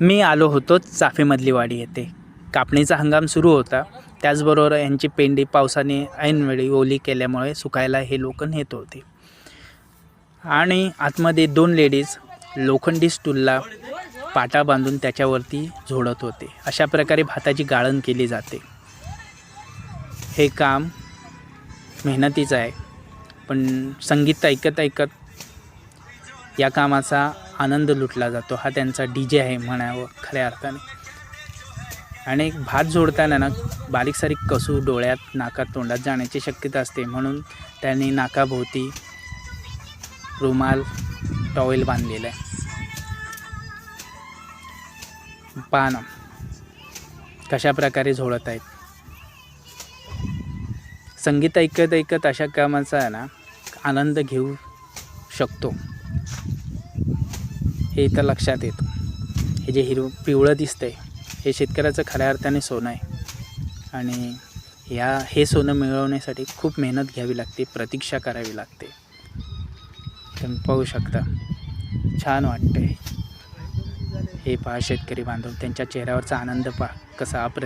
मी आलो होतो चाफेमधली वाडी येथे. कापणीचा हंगाम सुरू होता. त्याचबरोबर यांची पेंडी पावसाने ऐनवेळी ओली केल्यामुळे सुकायला हे लोक नेत होते. आणि आतमध्ये दोन लेडीज लोखंडी स्टूलला पाटा बांधून त्याच्यावरती झोडत होते. अशा प्रकारे भाताची गाळण केली जाते. हे काम मेहनतीचं आहे. पण संगीत ऐकत ऐकत या कामाचा आनंद लुटला जातो. हा त्यांचा डी जे आहे म्हणावं खऱ्या अर्थाने. आणि भात जोडताना ना बारीक सारीक कसू डोळ्यात नाकात तोंडात जाण्याची शक्यता असते. म्हणून त्यांनी नाकाभोवती रुमाल टॉवेल बांधलेला आहे. पान कशा प्रकारे झोडत आहेत? संगीत ऐकत ऐकत अशा कामाचा आहे ना आनंद घेऊ शकतो. हे इथं लक्षात येतं. हे जे हिरवं पिवळं दिसतंय हे शेतकऱ्याचं खऱ्या अर्थाने सोनं आहे. आणि या हे सोनं मिळवण्यासाठी खूप मेहनत घ्यावी लागते प्रतीक्षा करावी लागते. तुम्ही पाहू शकता. छान वाटतंय. हे पहा शेतकरी बांधव त्यांच्या चेहऱ्यावरचा आनंद पहा कसा अप्रतिम